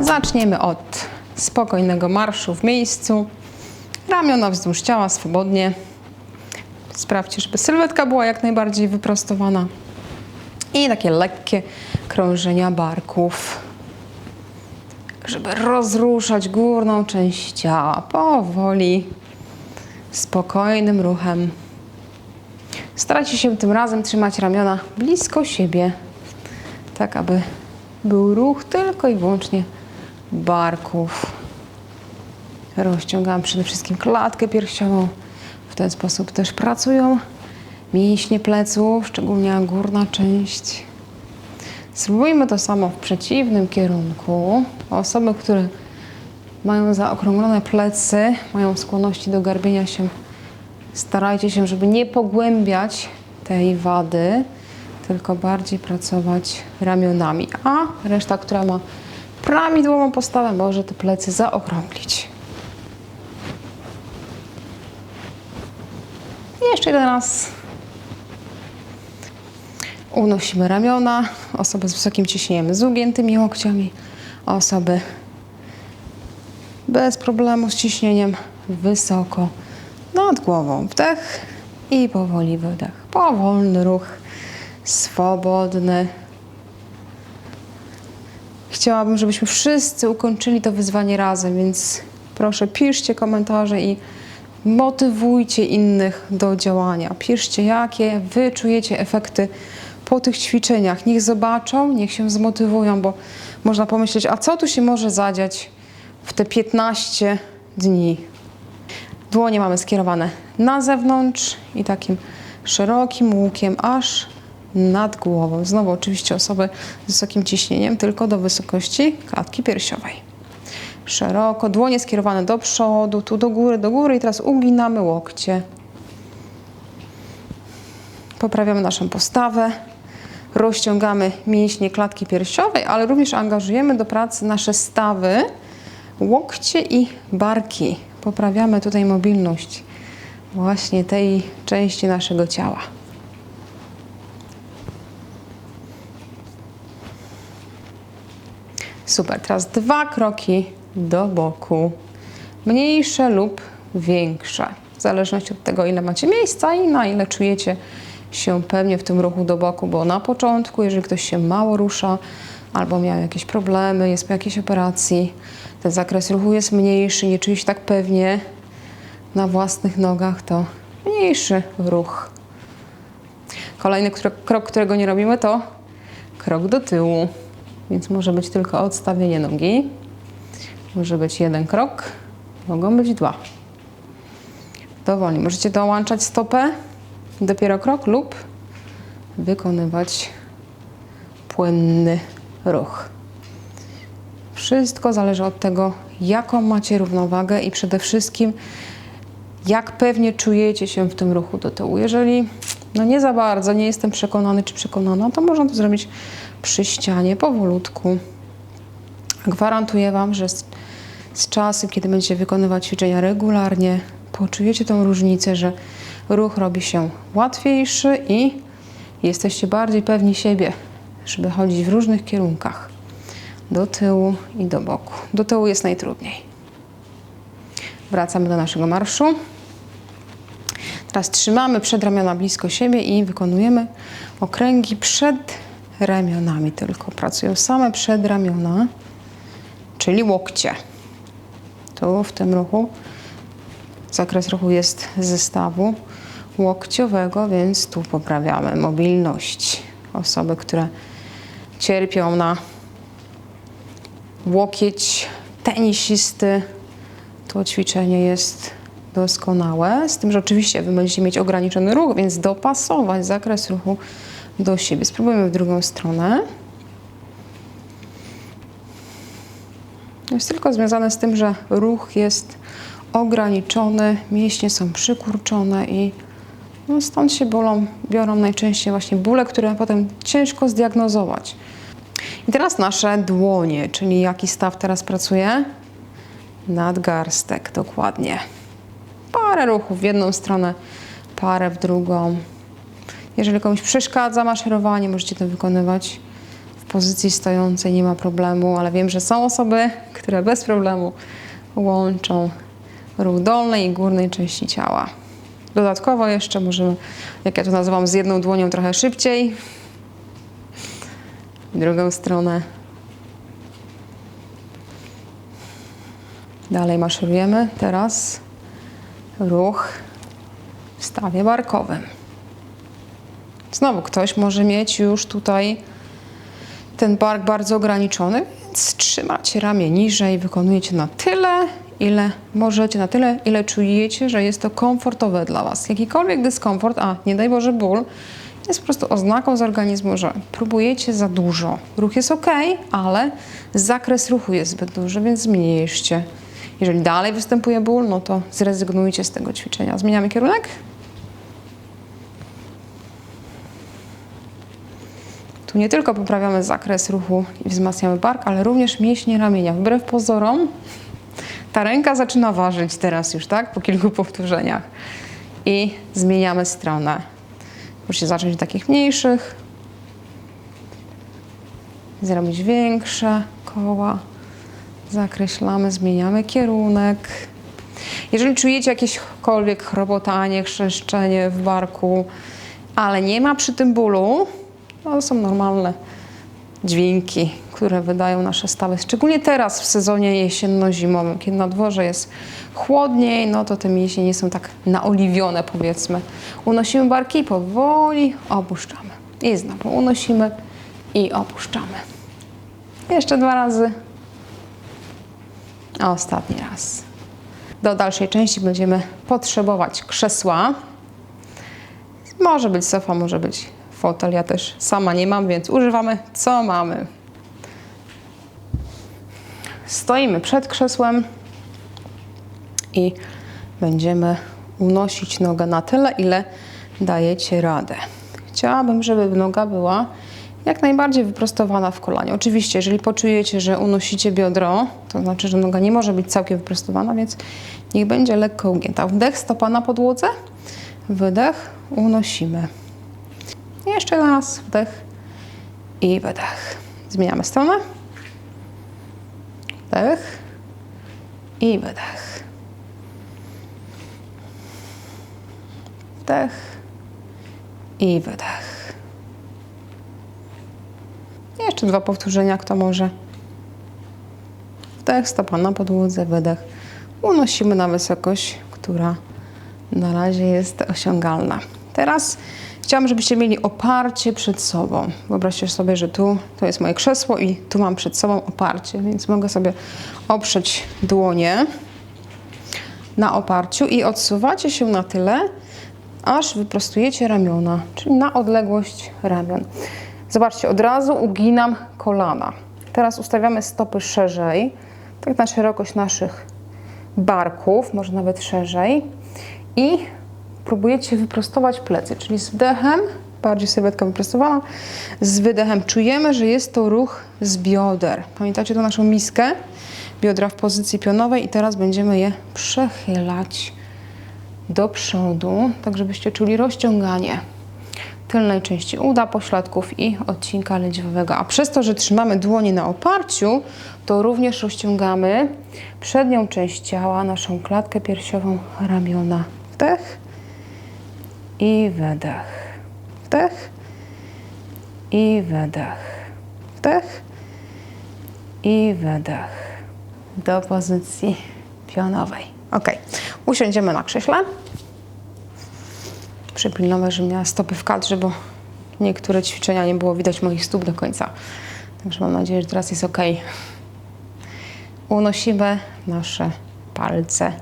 Zaczniemy od spokojnego marszu w miejscu. Ramiona wzdłuż ciała swobodnie. Sprawdźcie, żeby sylwetka była jak najbardziej wyprostowana. I takie lekkie krążenia barków, żeby rozruszać górną część ciała powoli, spokojnym ruchem. Starajcie się tym razem trzymać ramiona blisko siebie, tak aby był ruch tylko i wyłącznie barków. Rozciągam przede wszystkim klatkę piersiową. W ten sposób też pracują mięśnie pleców, szczególnie górna część. Spróbujmy to samo w przeciwnym kierunku. Osoby, które mają zaokrąglone plecy, mają skłonności do garbienia się, starajcie się, żeby nie pogłębiać tej wady, tylko bardziej pracować ramionami. A reszta, która ma prawidłową postawę, może te plecy zaokrąglić. I jeszcze jeden raz. Unosimy ramiona. Osoby z wysokim ciśnieniem z ugiętymi łokciami. Osoby bez problemu z ciśnieniem wysoko nad głową. Wdech i powoli wydech. Powolny ruch, swobodny. Chciałabym, żebyśmy wszyscy ukończyli to wyzwanie razem, więc proszę piszcie komentarze i motywujcie innych do działania. Piszcie, jakie wy czujecie efekty po tych ćwiczeniach. Niech zobaczą, niech się zmotywują, bo można pomyśleć, a co tu się może zadziać w te 15 dni. Dłonie mamy skierowane na zewnątrz i takim szerokim łukiem aż nad głową. Znowu oczywiście osoby z wysokim ciśnieniem, tylko do wysokości klatki piersiowej. Szeroko, dłonie skierowane do przodu, tu do góry, do góry i teraz uginamy łokcie. Poprawiamy naszą postawę, rozciągamy mięśnie klatki piersiowej, ale również angażujemy do pracy nasze stawy, łokcie i barki. Poprawiamy tutaj mobilność właśnie tej części naszego ciała. Super. Teraz dwa kroki do boku. Mniejsze lub większe. W zależności od tego, ile macie miejsca i na ile czujecie się pewnie w tym ruchu do boku, bo na początku, jeżeli ktoś się mało rusza albo miał jakieś problemy, jest po jakiejś operacji, ten zakres ruchu jest mniejszy, nie czuje się tak pewnie na własnych nogach, to mniejszy ruch. Kolejny kro- krok, którego nie robimy, to krok do tyłu. Więc może być tylko odstawienie nogi. Może być jeden krok, mogą być dwa. Dowolnie. Możecie dołączać stopę, dopiero krok lub wykonywać płynny ruch. Wszystko zależy od tego, jaką macie równowagę i przede wszystkim, jak pewnie czujecie się w tym ruchu do tyłu. Jeżeli no nie za bardzo, nie jestem przekonany czy przekonana, to można to zrobić przy ścianie, powolutku. Gwarantuję Wam, że z, z czasem, kiedy będziecie wykonywać ćwiczenia regularnie, poczujecie tą różnicę, że ruch robi się łatwiejszy i jesteście bardziej pewni siebie, żeby chodzić w różnych kierunkach. Do tyłu i do boku. Do tyłu jest najtrudniej. Wracamy do naszego marszu. Teraz trzymamy przedramiona blisko siebie i wykonujemy okręgi przed ramionami tylko. Pracują same przedramiona, czyli łokcie. Tu w tym ruchu zakres ruchu jest zestawu łokciowego, więc tu poprawiamy mobilność. Osoby, które cierpią na łokieć tenisisty, to ćwiczenie jest doskonałe. Z tym, że oczywiście Wy będziecie mieć ograniczony ruch, więc dopasować zakres ruchu do siebie. Spróbujmy w drugą stronę. Jest tylko związane z tym, że ruch jest ograniczony, mięśnie są przykurczone i no stąd się bolą, biorą najczęściej właśnie bóle, które potem ciężko zdiagnozować. I teraz nasze dłonie, czyli jaki staw teraz pracuje? Nadgarstek, dokładnie. Parę ruchów w jedną stronę, parę w drugą. Jeżeli komuś przeszkadza maszerowanie, możecie to wykonywać w pozycji stojącej nie ma problemu, ale wiem, że są osoby, które bez problemu łączą ruch dolnej i górnej części ciała. Dodatkowo jeszcze możemy, jak ja to nazywam, z jedną dłonią trochę szybciej. W drugą stronę. Dalej maszerujemy. Teraz ruch w stawie barkowym. Znowu ktoś może mieć już tutaj ten bark bardzo ograniczony, więc trzymacie ramię niżej, wykonujecie na tyle, ile możecie, na tyle, ile czujecie, że jest to komfortowe dla Was. Jakikolwiek dyskomfort, a nie daj Boże ból, jest po prostu oznaką z organizmu, że próbujecie za dużo. Ruch jest ok, ale zakres ruchu jest zbyt duży, więc zmniejszcie. Jeżeli dalej występuje ból, no to zrezygnujcie z tego ćwiczenia. Zmieniamy kierunek. Tu nie tylko poprawiamy zakres ruchu i wzmacniamy bark, ale również mięśnie ramienia. Wbrew pozorom, ta ręka zaczyna ważyć teraz już, tak? Po kilku powtórzeniach. I zmieniamy stronę. Możecie zacząć od takich mniejszych, zrobić większe koła. Zakreślamy, zmieniamy kierunek. Jeżeli czujecie jakiekolwiek chrobotanie, chrzeszczenie w barku, ale nie ma przy tym bólu, to są normalne dźwięki, które wydają nasze stawy. Szczególnie teraz w sezonie jesienno-zimowym, kiedy na dworze jest chłodniej, no to te mięśnie nie są tak naoliwione, powiedzmy. Unosimy barki powoli opuszczamy. I znowu unosimy i opuszczamy. Jeszcze dwa razy. Ostatni raz. Do dalszej części będziemy potrzebować krzesła. Może być sofa, może być fotel. Ja też sama nie mam, więc używamy co mamy. Stoimy przed krzesłem i będziemy unosić nogę na tyle, ile dajecie radę. Chciałabym, żeby noga była jak najbardziej wyprostowana w kolanie. Oczywiście, jeżeli poczujecie, że unosicie biodro, to znaczy, że noga nie może być całkiem wyprostowana, więc niech będzie lekko ugięta. Wdech, stopa na podłodze, wydech, unosimy. Jeszcze raz, wdech i wydech. Zmieniamy stronę. Wdech i wydech. Wdech i wydech. Jeszcze dwa powtórzenia, kto może. Wdech, stopa na podłodze, wydech. Unosimy na wysokość, która na razie jest osiągalna. Teraz chciałam, żebyście mieli oparcie przed sobą. Wyobraźcie sobie, że tu to jest moje krzesło i tu mam przed sobą oparcie, więc mogę sobie oprzeć dłonie na oparciu i odsuwacie się na tyle, aż wyprostujecie ramiona, czyli na odległość ramion. Zobaczcie, od razu uginam kolana. Teraz ustawiamy stopy szerzej, tak na szerokość naszych barków, może nawet szerzej. I próbujecie wyprostować plecy, czyli z wdechem, bardziej sylwetka wyprostowana, z wydechem czujemy, że jest to ruch z bioder. Pamiętacie tą naszą miskę? Biodra w pozycji pionowej i teraz będziemy je przechylać do przodu, tak żebyście czuli rozciąganie tylnej części uda, pośladków i odcinka lędźwiowego. A przez to, że trzymamy dłonie na oparciu, to również rozciągamy przednią część ciała, naszą klatkę piersiową, ramiona. Wdech i wydech. Wdech i wydech. Wdech i wydech. Do pozycji pionowej. Ok. Usiądziemy na krześle przypilnować, żebym miała stopy w kadrze, bo niektóre ćwiczenia nie było widać moich stóp do końca. Także mam nadzieję, że teraz jest ok. Unosimy nasze palce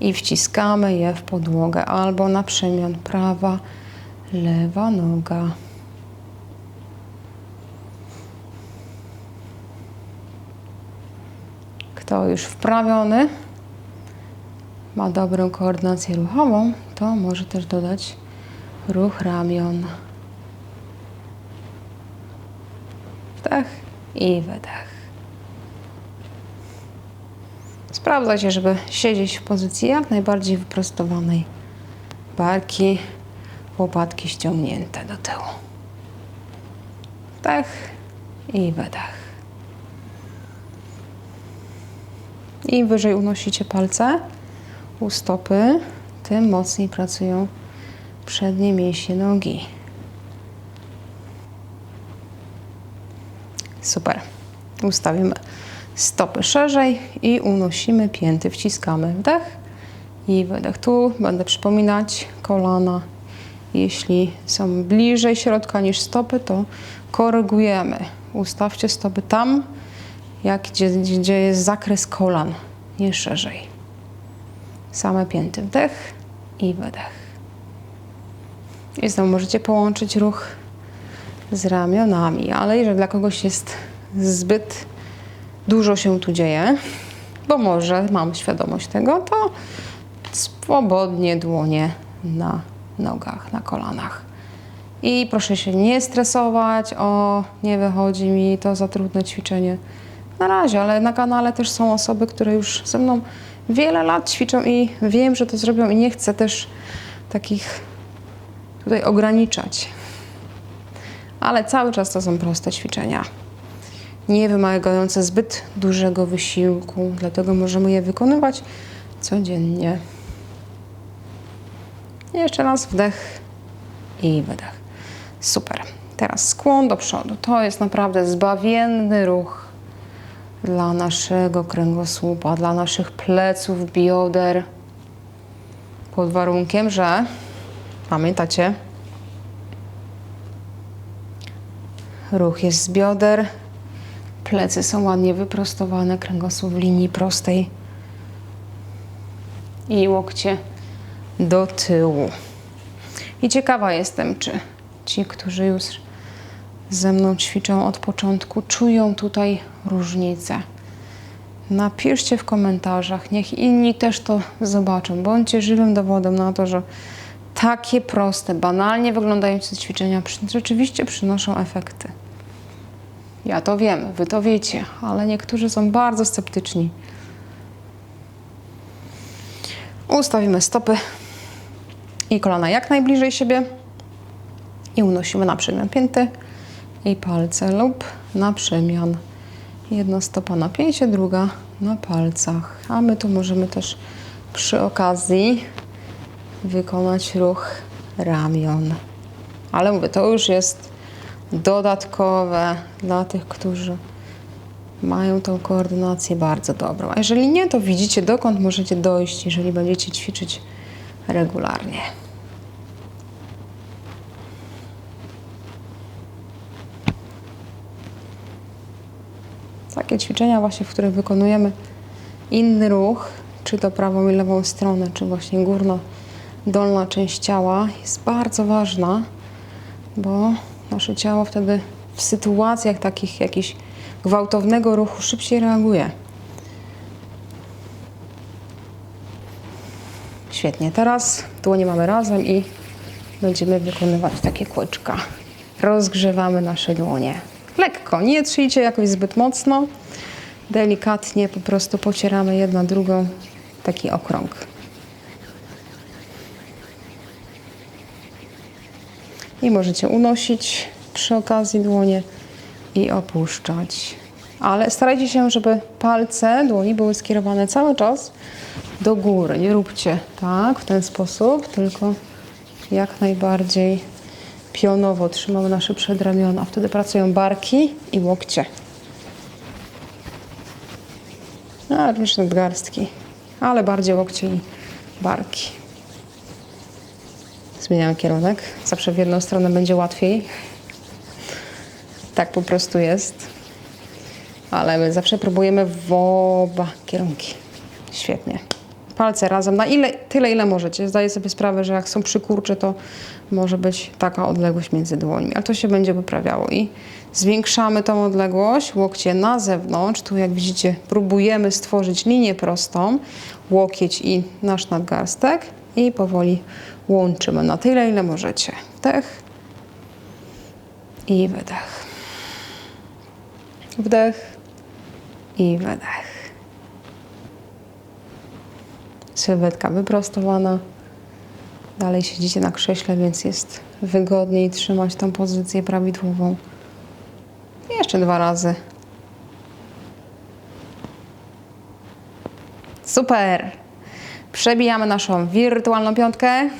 i wciskamy je w podłogę albo na przemian prawa, lewa noga. Kto już wprawiony, ma dobrą koordynację ruchową, to może też dodać ruch ramion. Wdech i wydech. Sprawdzajcie, żeby siedzieć w pozycji jak najbardziej wyprostowanej. Barki, łopatki ściągnięte do tyłu. Wdech i wydech. Im wyżej unosicie palce u stopy, tym mocniej pracują przednie mięśnie nogi. Super. Ustawimy stopy szerzej i unosimy pięty, wciskamy wdech i wydech. Tu będę przypominać kolana. Jeśli są bliżej środka niż stopy, to korygujemy. Ustawcie stopy tam, jak gdzie, gdzie jest zakres kolan, nie szerzej. Same pięty, wdech i wydech. I znowu możecie połączyć ruch z ramionami, ale jeżeli dla kogoś jest zbyt dużo się tu dzieje, bo może mam świadomość tego, to swobodnie dłonie na nogach, na kolanach. I proszę się nie stresować, o nie wychodzi mi to za trudne ćwiczenie. Na razie, ale na kanale też są osoby, które już ze mną wiele lat ćwiczą i wiem, że to zrobią i nie chcę też takich tutaj ograniczać. Ale cały czas to są proste ćwiczenia, nie wymagające zbyt dużego wysiłku, dlatego możemy je wykonywać codziennie. Jeszcze raz wdech i wydech. Super. Teraz skłon do przodu. To jest naprawdę zbawienny ruch dla naszego kręgosłupa, dla naszych pleców, bioder. Pod warunkiem, że pamiętacie, ruch jest z bioder, plecy są ładnie wyprostowane, kręgosłup w linii prostej i łokcie do tyłu. I ciekawa jestem, czy ci, którzy już ze mną ćwiczą od początku, czują tutaj różnicę. Napiszcie w komentarzach, niech inni też to zobaczą. Bądźcie żywym dowodem na to, że takie proste, banalnie wyglądające ćwiczenia rzeczywiście przynoszą efekty. Ja to wiem, wy to wiecie, ale niektórzy są bardzo sceptyczni. Ustawimy stopy i kolana jak najbliżej siebie i unosimy na przemian pięty i palce lub na przemian. Jedna stopa na pięcie, druga na palcach. A my tu możemy też przy okazji wykonać ruch ramion. Ale mówię, to już jest dodatkowe dla tych, którzy mają tą koordynację bardzo dobrą. A jeżeli nie, to widzicie dokąd możecie dojść, jeżeli będziecie ćwiczyć regularnie. Takie ćwiczenia właśnie, w których wykonujemy inny ruch, czy to prawą i lewą stronę, czy właśnie górna, dolna część ciała jest bardzo ważna, bo nasze ciało wtedy w sytuacjach takich jakichś gwałtownego ruchu szybciej reaguje. Świetnie, teraz dłonie mamy razem i będziemy wykonywać takie kółeczka. Rozgrzewamy nasze dłonie. Lekko, nie trzyjcie jakoś zbyt mocno. Delikatnie po prostu pocieramy jedna drugą taki okrąg. I możecie unosić przy okazji dłonie i opuszczać. Ale starajcie się, żeby palce dłoni były skierowane cały czas do góry. Nie róbcie tak w ten sposób, tylko jak najbardziej pionowo trzymamy nasze przedramiona. Wtedy pracują barki i łokcie. A również nadgarstki, ale bardziej łokcie i barki. Zmieniam kierunek. Zawsze w jedną stronę będzie łatwiej. Tak po prostu jest. Ale my zawsze próbujemy w oba kierunki. Świetnie. Palce razem na ile, tyle, ile możecie. Zdaję sobie sprawę, że jak są przykurcze, to może być taka odległość między dłońmi, ale to się będzie poprawiało. I zwiększamy tą odległość, łokcie na zewnątrz. Tu jak widzicie, próbujemy stworzyć linię prostą, łokieć i nasz nadgarstek i powoli łączymy na tyle, ile możecie. Wdech i wydech. Wdech i wydech. Sylwetka wyprostowana. Dalej siedzicie na krześle, więc jest wygodniej trzymać tą pozycję prawidłową. Jeszcze dwa razy. Super! Przebijamy naszą wirtualną piątkę.